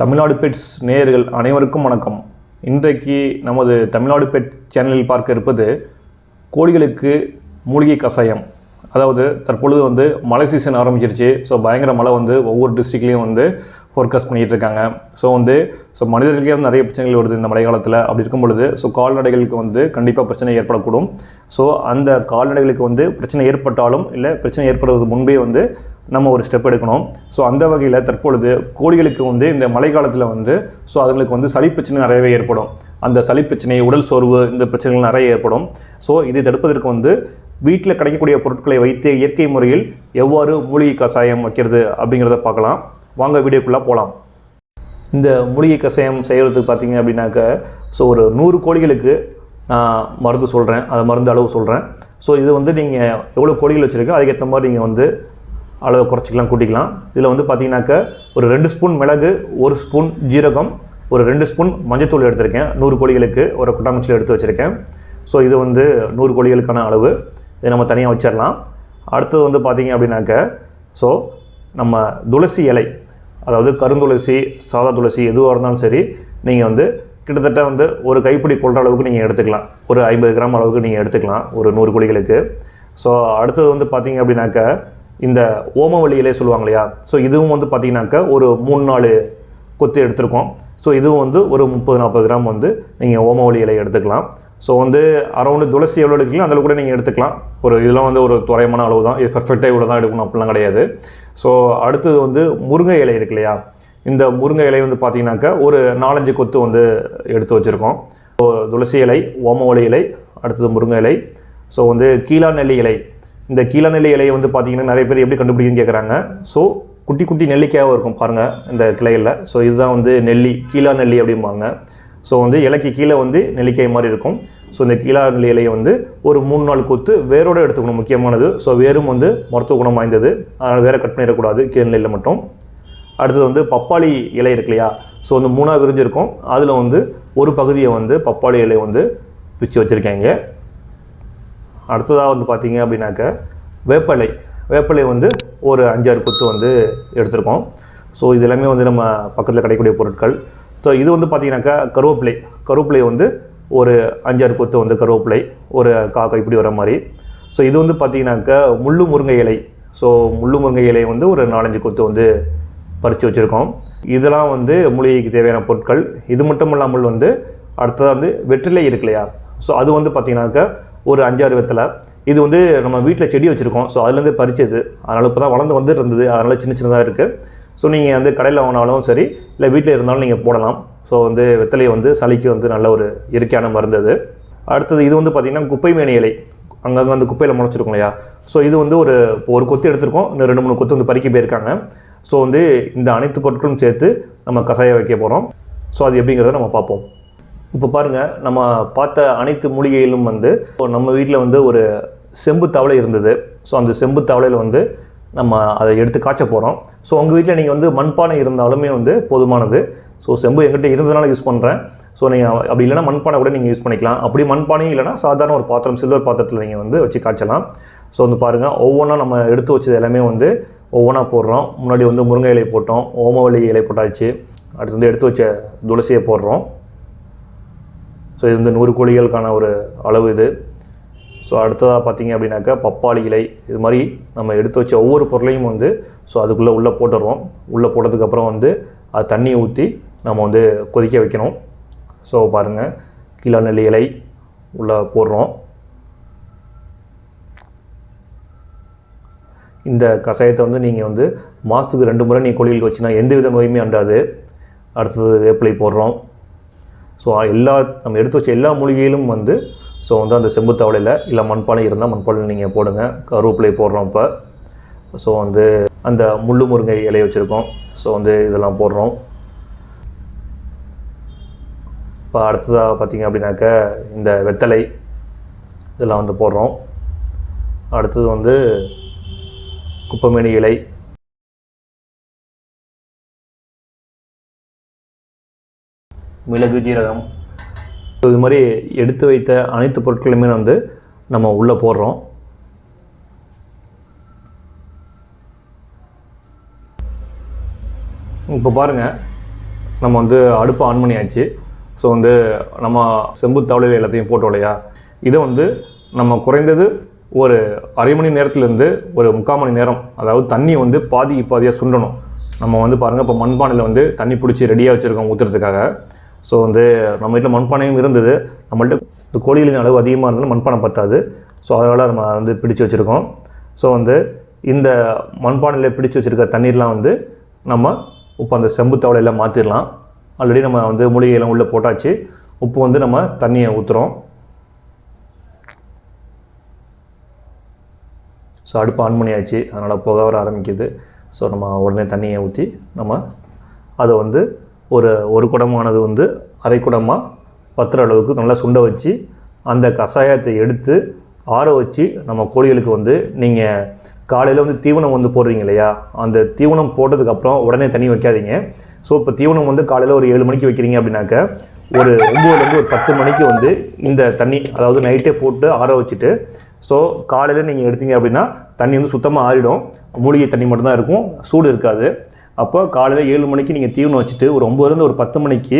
Tamil Nadu pets நேயர்கள் அனைவருக்கும் வணக்கம். இன்றைக்கு நமது தமிழ்நாடு பெட் சேனலில் பார்க்க இருப்பது கோழிகளுக்கு மூலிகை கஷாயம். அதாவது தற்பொழுது வந்து மழை சீசன் ஆரம்பிச்சிருச்சு. ஸோ பயங்கர மழை வந்து ஒவ்வொரு டிஸ்ட்ரிக்ட்லேயும் வந்து ஃபோர்காஸ்ட் பண்ணிகிட்டு இருக்காங்க. ஸோ வந்து ஸோ மனிதர்களுக்கே வந்து நிறைய பிரச்சனைகள் வருது இந்த மழை காலத்தில் அப்படி இருக்கும் பொழுது ஸோ கால்நடைகளுக்கு வந்து கண்டிப்பாக பிரச்சனை ஏற்படக்கூடும். ஸோ அந்த கால்நடைகளுக்கு வந்து பிரச்சனை ஏற்பட்டாலும் இல்லை பிரச்சனை ஏற்படுவதற்கு முன்பே வந்து நம்ம ஒரு ஸ்டெப் எடுக்கணும். ஸோ அந்த வகையில் தற்பொழுது கோழிகளுக்கு வந்து இந்த மழை காலத்தில் வந்து ஸோ அதுங்களுக்கு வந்து சளி பிரச்சனை நிறையவே ஏற்படும். அந்த சளி பிரச்சனை உடல் சோர்வு இந்த பிரச்சனைகள் நிறைய ஏற்படும். ஸோ இதை தடுப்பதற்கு வந்து வீட்டில் கிடைக்கக்கூடிய பொருட்களை வைத்து இயற்கை முறையில் எவ்வாறு மூலிகை கஷாயம் வைக்கிறது அப்படிங்கிறத பார்க்கலாம். வாங்க வீடியோக்குள்ளே போகலாம் இந்த மூலிகை கஷாயம் செய்கிறதுக்கு பார்த்தீங்க அப்படின்னாக்க ஸோ ஒரு நூறு கோழிகளுக்கு நான் மருந்து சொல்கிறேன் அது மருந்து அளவு சொல்கிறேன் ஸோ இது வந்து நீங்கள் எவ்வளோ கோழிகள் வச்சுருக்கோ அதுக்கேற்ற மாதிரி நீங்கள் வந்து அளவை குறைச்சிக்கலாம் கூட்டிக்கலாம். இதில் வந்து பார்த்தீங்கன்னாக்க ஒரு ரெண்டு ஸ்பூன் மிளகு ஒரு ஸ்பூன் ஜீரகம் ஒரு ரெண்டு ஸ்பூன் மஞ்சத்தூள் எடுத்திருக்கேன். நூறு கோழிகளுக்கு ஒரு குட்டாங்குச்சியில் எடுத்து வச்சுருக்கேன். ஸோ இது வந்து நூறு கோழிகளுக்கான அளவு. இதை நம்ம தனியாக வச்சிடலாம். அடுத்தது வந்து பார்த்தீங்க அப்படின்னாக்க ஸோ நம்ம துளசி இலை அதாவது கருந்துளசி சாதா துளசி எதுவாக இருந்தாலும் சரி நீங்கள் வந்து கிட்டத்தட்ட வந்து ஒரு கைப்பிடி கொள்கிற அளவுக்கு நீங்கள் எடுத்துக்கலாம். ஒரு ஐம்பது கிராம் அளவுக்கு நீங்கள் எடுத்துக்கலாம் ஒரு நூறு கோழிகளுக்கு. ஸோ அடுத்தது வந்து பார்த்தீங்க அப்படின்னாக்க இந்த ஓம இலை சொல்லுவாங்க இல்லையா ஸோ இதுவும் வந்து பார்த்தீங்கன்னாக்க ஒரு மூணு நாலு கொத்து எடுத்திருக்கோம். ஸோ இதுவும் வந்து ஒரு முப்பது நாற்பது கிராம் வந்து நீங்கள் ஓமவல்லி இலை எடுத்துக்கலாம். ஸோ வந்து அரௌண்டு துளசி எவ்வளோ எடுக்கலாம் அதில் கூட நீங்கள் எடுத்துக்கலாம். ஒரு இதெல்லாம் வந்து ஒரு துறையமான அளவு தான். இது பர்ஃபெக்டாக இவ்வளோ தான் எடுக்கணும் அப்படிலாம் கிடையாது. ஸோ அடுத்தது வந்து முருங்கை இலை இருக்கு இல்லையா இந்த முருங்கை இலை வந்து பார்த்தீங்கன்னாக்கா ஒரு நாலஞ்சு கொத்து வந்து எடுத்து வச்சுருக்கோம். ஸோ துளசி இலை ஓமவல்லி இலை அடுத்தது முருங்கை இலை. ஸோ வந்து கீழா நெல்லி இலை. இந்த கீழநிலை நெல்லி இலையை வந்து பார்த்தீங்கன்னா நிறைய பேர் எப்படி கண்டுபிடிக்குன்னு கேட்குறாங்க ஸோ குட்டி குட்டி நெல்லிக்காயாக இருக்கும் பாருங்கள் இந்த கிளைகளில் ஸோ இதுதான் வந்து நெல்லி கீழா நெல்லி அப்படிம்பாங்க. ஸோ வந்து இலைக்கு கீழே வந்து நெல்லிக்காய் மாதிரி இருக்கும். ஸோ இந்த கீழா நெல்லி இலையை வந்து ஒரு மூணு நாள் கொத்து வேரோடு எடுத்துக்கணும் முக்கியமானது. ஸோ வேரும் வந்து மருத்துவ குணம் வாய்ந்தது. அதனால் வேற கட் பண்ணிடக்கூடாது கீழ்நிலையில் மட்டும். அடுத்தது வந்து பப்பாளி இலை இருக்கு இல்லையா? ஸோ வந்து மூணாக விரிஞ்சிருக்கும். அதில் வந்து ஒரு பகுதியை வந்து பப்பாளி இலை வந்து பிச்சு வச்சுருக்காங்க. அடுத்ததாக வந்து பார்த்தீங்க அப்படின்னாக்க வேப்பலை. வேப்பலை வந்து ஒரு அஞ்சாறு கொத்து வந்து எடுத்திருக்கோம் ஸோ இது எல்லாமே வந்து நம்ம பக்கத்தில் கிடைக்கக்கூடிய பொருட்கள். ஸோ இது வந்து பார்த்தீங்கன்னாக்கா கருவேப்பிலை. கருவேப்பிலை வந்து ஒரு அஞ்சாறு கொத்து வந்து கருவேப்பிலை ஒரு காக்கா இப்படி வர மாதிரி. ஸோ இது வந்து பார்த்தீங்கன்னாக்கா முள்ளு முருங்கை இலை. ஸோ முள்ளு முருங்கை இலை வந்து ஒரு நாலஞ்சு கொத்து வந்து பறித்து வச்சுருக்கோம். இதெல்லாம் வந்து மூலிகைக்கு தேவையான பொருட்கள். இது மட்டும் இல்லாமல் வந்து அடுத்ததாக வந்து வெற்றிலை இருக்கு இல்லையா? ஸோ அது வந்து பார்த்தீங்கன்னாக்கா ஒரு அஞ்சாறு வெத்தலை. இது வந்து நம்ம வீட்டில் செடி வச்சுருக்கோம். ஸோ அதுலேருந்து பறிச்சது. அதனால் இப்போ தான் வளர்ந்து வந்துட்டு இருந்தது. அதனால் சின்ன சின்னதாக இருக்குது ஸோ நீங்கள் வந்து கடையில் வாங்கினாலும் சரி இல்லை வீட்டில் இருந்தாலும் நீங்கள் போடலாம். ஸோ வந்து வெத்தலையை வந்து சளிக்கு வந்து நல்ல ஒரு இயற்கையான மருந்து அது. அடுத்தது இது வந்து பார்த்திங்கன்னா குப்பை மேனி இலை. அங்கங்கே வந்து குப்பையில் முளைச்சிருக்கும் இல்லையா? ஸோ இது வந்து ஒரு ஒரு கொத்து எடுத்திருக்கோம். இன்னும் ரெண்டு மூணு கொத்து வந்து பறிக்க போயிருக்காங்க. ஸோ வந்து இந்த அனைத்து பொருட்களும் சேர்த்து நம்ம கசாயம் வைக்க போகிறோம் ஸோ அது எப்படிங்கிறத நம்ம பார்ப்போம். இப்போ பாருங்கள் நம்ம பார்த்த அனைத்து மூலிகையிலும் வந்து இப்போ நம்ம வீட்டில் வந்து ஒரு செம்பு தவளை இருந்தது. ஸோ அந்த செம்பு தவளையில் வந்து நம்ம அதை எடுத்து காய்ச்ச போகிறோம் ஸோ உங்கள் வீட்டில் நீங்கள் வந்து மண்பானை இருந்தாலுமே வந்து போதுமானது. ஸோ செம்பு எங்கிட்ட இருந்ததுனால யூஸ் பண்ணுறேன் ஸோ நீங்கள் அப்படி இல்லைனா மண்பானை கூட நீங்கள் யூஸ் பண்ணிக்கலாம். அப்படி மண்பானையும் இல்லைனா சாதாரண ஒரு பாத்திரம் சில்வர் பாத்திரத்தில் நீங்கள் வந்து வச்சு காய்ச்சலாம். ஸோ வந்து பாருங்கள் ஒவ்வொன்றா நம்ம எடுத்து வச்சது எல்லாமே வந்து ஒவ்வொன்றா போடுறோம். முன்னாடி வந்து முருங்கை இலை போட்டோம் ஓமவல்லி இலை போட்டாச்சு. அடுத்து வந்து எடுத்து வச்ச துளசியை போடுறோம். ஸோ இது வந்து நூறு கோழிகளுக்கான ஒரு அளவு இது. ஸோ அடுத்ததாக பார்த்தீங்க அப்படின்னாக்கா பப்பாளி இலை இது மாதிரி நம்ம எடுத்து வச்ச ஒவ்வொரு பொருளையும் வந்து ஸோ அதுக்குள்ளே உள்ளே போட்டுடுறோம். உள்ளே போட்டதுக்கப்புறம் வந்து அது தண்ணியை ஊற்றி நம்ம வந்து கொதிக்க வைக்கணும். ஸோ பாருங்கள் கிலோ நெல்லி இலை உள்ளே போடுறோம். இந்த கஷாயத்தை வந்து நீங்கள் வந்து மாதத்துக்கு ரெண்டு முறை நீ கோழிகளுக்கு வச்சுன்னா எந்த வித நோயுமே அண்டாது. அடுத்தது வேப்பிலை போடுறோம். ஸோ எல்லா நம்ம எடுத்து வச்ச எல்லா மூலிகையிலும் வந்து ஸோ வந்து அந்த செம்புத்தவளையில் இல்லை மண்பானை இருந்தால் மண்பானை நீங்கள் போடுங்க. கருவேப்பிலை போடுறோம் இப்போ. ஸோ வந்து அந்த முள்ளு முருங்கை இலையை வச்சுருக்கோம். ஸோ வந்து இதெல்லாம் போடுறோம். இப்போ அடுத்ததாக பார்த்தீங்க அப்படின்னாக்க இந்த வெத்தலை இதெல்லாம் வந்து போடுறோம். அடுத்தது வந்து குப்பமேனி இலை மிளகு ஜீரகம். இது மாதிரி எடுத்து வைத்த அனைத்து பொருட்களுமே வந்து நம்ம உள்ளே போடுறோம். இப்போ பாருங்கள் நம்ம வந்து அடுப்பு ஆன் பண்ணியாச்சு. ஸோ வந்து நம்ம செம்பு தவளையில் எல்லாத்தையும் போட்டோம் இல்லையா? இதை வந்து நம்ம குறைந்தது ஒரு அரை மணி நேரத்துலேருந்து ஒரு முக்கால் மணி நேரம் அதாவது தண்ணி வந்து பாதிக்கு பாதியாக சுண்டணும். நம்ம வந்து பாருங்கள் இப்போ மண்பானையில் வந்து தண்ணி பிடிச்சி ரெடியாக வச்சுருக்கோம் ஊற்றுறதுக்காக ஸோ வந்து நம்ம வீட்டில் மண்பானையும் இருந்தது. நம்மள்ட்ட இந்த கோழிகளின் அளவு அதிகமாக இருந்தாலும் மண்பானை பத்தாது. ஸோ அதனால் நம்ம வந்து பிடிச்சு வச்சுருக்கோம். ஸோ வந்து இந்த மண்பானையில் பிடிச்சு வச்சுருக்க தண்ணீர்லாம் வந்து நம்ம இப்போ அந்த செம்பு தவளையில் மாற்றிடலாம் ஆல்ரெடி நம்ம வந்து மூலிகையெல்லாம் உள்ளே போட்டாச்சு. உப்பு வந்து நம்ம தண்ணியை ஊற்றுறோம் ஸோ அடுப்பு ஆன் பண்ணியாச்சு. அதனால் புகை வர ஆரம்பிக்குது. ஸோ நம்ம உடனே தண்ணியை ஊற்றி நம்ம அதை வந்து ஒரு ஒரு குடமானது வந்து அரை குடமாக பத்துற அளவுக்கு நல்லா சுண்ட வச்சு அந்த கஷாயத்தை எடுத்து ஆற வச்சு நம்ம கோழிகளுக்கு வந்து நீங்கள் காலையில் வந்து தீவனம் வந்து போடுறீங்க இல்லையா? அந்த தீவனம் போட்டதுக்கப்புறம் உடனே தண்ணி வைக்காதீங்க. ஸோ இப்போ தீவனம் வந்து காலையில் ஒரு ஏழு மணிக்கு வைக்கிறீங்க அப்படின்னாக்க ஒரு ஒம்போதுலேருந்து ஒரு பத்து மணிக்கு வந்து இந்த தண்ணி அதாவது நைட்டே போட்டு ஆற வச்சுட்டு ஸோ காலையில் நீங்கள் எடுத்தீங்க அப்படின்னா தண்ணி வந்து சுத்தமாக ஆறிடும். மூலிகை தண்ணி மட்டும்தான் இருக்கும். சூடு இருக்காது. அப்போ காலையில் ஏழு மணிக்கு நீங்கள் தீவனம் வச்சுட்டு ஒரு ஒம்பதுலேருந்து ஒரு பத்து மணிக்கு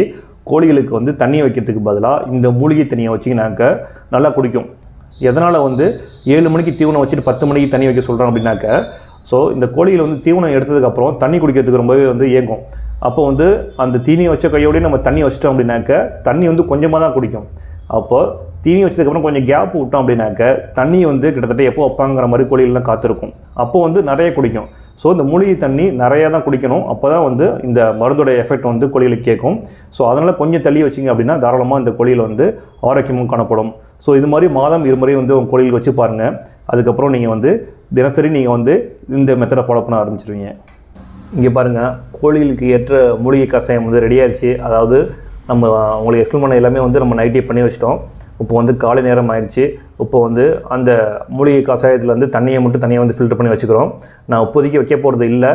கோழிகளுக்கு வந்து தண்ணி வைக்கிறதுக்கு பதிலாக இந்த மூலிகை தண்ணியை வச்சிங்கனாக்க நல்லா குடிக்கும். எதனால் வந்து ஏழு மணிக்கு தீவனம் வச்சுட்டு பத்து மணிக்கு தண்ணி வைக்க சொல்கிறோம் அப்படின்னாக்க ஸோ இந்த கோழிகள் வந்து தீவனம் எடுத்ததுக்கப்புறம் தண்ணி குடிக்கிறதுக்கு ரொம்பவே வந்து ஏங்கும் அப்போ வந்து அந்த தீனியை வச்ச கையோடய நம்ம தண்ணி வச்சிட்டோம் அப்படின்னாக்க தண்ணி வந்து கொஞ்சமாக தான் குடிக்கும். அப்போ தீனி வச்சதுக்கப்புறம் கொஞ்சம் கேப் விட்டோம் அப்படின்னாக்க தண்ணி வந்து கிட்டத்தட்ட எப்போ வைப்பாங்கிற மாதிரி கோழிகள்லாம் காத்திருக்கும். அப்போ வந்து நிறைய குடிக்கும். ஸோ இந்த மூலிகை தண்ணி நிறையா தான் குடிக்கணும். அப்போ தான் வந்து இந்த மருந்தோடைய எஃபெக்ட் வந்து கோழிகளுக்கு கேட்கும். ஸோ அதனால் கொஞ்சம் தள்ளி வச்சிங்க அப்படின்னா தாராளமாக இந்த கோழியில் வந்து ஆரோக்கியமும் காணப்படும். ஸோ இது மாதிரி மாதம் இருமுறை வந்து உங்கள் கோழிகளுக்கு வச்சு பாருங்கள் அதுக்கப்புறம் நீங்கள் வந்து தினசரி நீங்கள் வந்து இந்த மெத்தடை ஃபாலோ பண்ண ஆரம்பிச்சிருவீங்க. இங்கே பாருங்கள் கோழிகளுக்கு ஏற்ற மூலிகை கஷாயம் வந்து ரெடி ஆயிடுச்சு. அதாவது நம்ம உங்களுக்கு எக்ஸ்பிளைன் பண்ண எல்லாமே வந்து நம்ம நைட்டே பண்ணி வச்சிட்டோம். இப்போ வந்து காலை நேரம் ஆயிடுச்சு. இப்போ வந்து அந்த மூலிகை கஷாயத்தில் வந்து தண்ணியை மட்டும் தனியாக வந்து ஃபில்டர் பண்ணி வச்சுக்கிறோம். நான் இப்போதைக்கு வைக்க போகிறது இல்லை.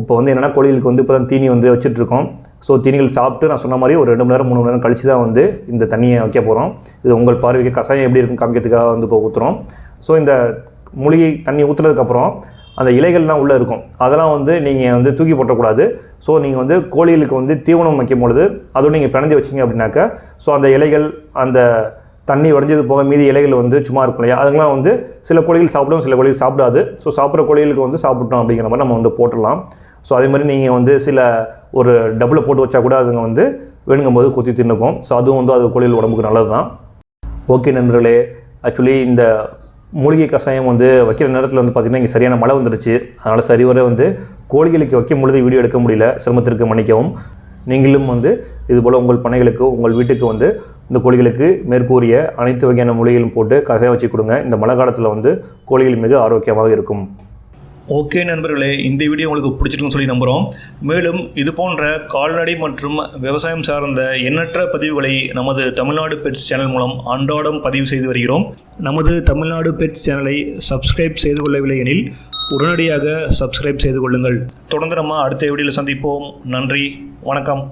இப்போ வந்து என்னென்னா கோழிகளுக்கு வந்து இப்போ தான் தீனி வந்து வச்சுட்ருக்கோம் ஸோ தீனிகள் சாப்பிட்டு நான் சொன்ன மாதிரி ஒரு ரெண்டு மணி நேரம் மூணு மணி நேரம் கழிச்சு தான் வந்து இந்த தண்ணியை வைக்க போகிறோம் இது உங்கள் பார்வைக்கு கஷாயம் எப்படி இருக்கும் காமிக்கிறதுக்காக வந்து இப்போ ஊற்றுறோம் ஸோ இந்த மூலிகை தண்ணி ஊற்றுனதுக்கப்புறம் அந்த இலைகள்லாம் உள்ளே இருக்கும். அதெல்லாம் வந்து நீங்கள் வந்து தூக்கி போட்டக்கூடாது. ஸோ நீங்கள் வந்து கோழிகளுக்கு வந்து தீவனம் வைக்கும் பொழுது அதுவும் நீங்கள் பிணைஞ்சு வச்சிங்க அப்படின்னாக்கா ஸோ அந்த இலைகள் அந்த தண்ணி உடஞ்சது போக மீதி இலைகள் வந்து சும்மா இருக்கும் இல்லையா? அதுங்களாம் வந்து சில கோழிகள் சாப்பிடும் சில கோழிகள் சாப்பிடாது. ஸோ சாப்பிட்ற கோழிகளுக்கு வந்து சாப்பிட்டோம் அப்படிங்கிற மாதிரி நம்ம வந்து போட்டுடலாம். ஸோ அதே மாதிரி நீங்கள் வந்து சில ஒரு டபுளை போட்டு வச்சா கூட அதுங்க வந்து வேணுங்கும் போது கொத்தி தின்னுக்கும். ஸோ அதுவும் வந்து அது கோழிகள் உடம்புக்கு நல்லது தான் ஓகே நண்பர்களே. ஆக்சுவலி இந்த மூலிகை கஷாயம் வந்து வைக்கிற நேரத்தில் வந்து பார்த்திங்கன்னா இங்கே சரியான மழை வந்துடுச்சு அதனால் சரிவர வந்து கோழிகளுக்கு வைக்கும் பொழுது வீடியோ எடுக்க முடியல. சிரமத்திற்கு மன்னிக்கவும். நீங்களும் வந்து இதுபோல் உங்கள் பனைகளுக்கு உங்கள் வீட்டுக்கு வந்து இந்த கோழிகளுக்கு மேற்கூறிய அனைத்து வகையான மூலிகைகளும் போட்டு கஷாயம் வச்சு கொடுங்க. இந்த மழை காலத்தில் வந்து கோழிகள் மிக ஆரோக்கியமாக இருக்கும். ஓகே நண்பர்களே இந்த வீடியோ உங்களுக்கு பிடிச்சிருக்குன்னு சொல்லி நம்புகிறோம் மேலும் இது போன்ற கால்நடை மற்றும் விவசாயம் சார்ந்த எண்ணற்ற பதிவுகளை நமது தமிழ்நாடு பெட்ஸ் சேனல் மூலம் அன்றாடம் பதிவு செய்து வருகிறோம். நமது தமிழ்நாடு பெட்ஸ் சேனலை சப்ஸ்கிரைப் செய்து கொள்ளவில்லை எனில் உடனடியாக சப்ஸ்கிரைப் செய்து கொள்ளுங்கள். தொடர்ந்து நம்ம அடுத்த வீடியோவில் சந்திப்போம். நன்றி வணக்கம்.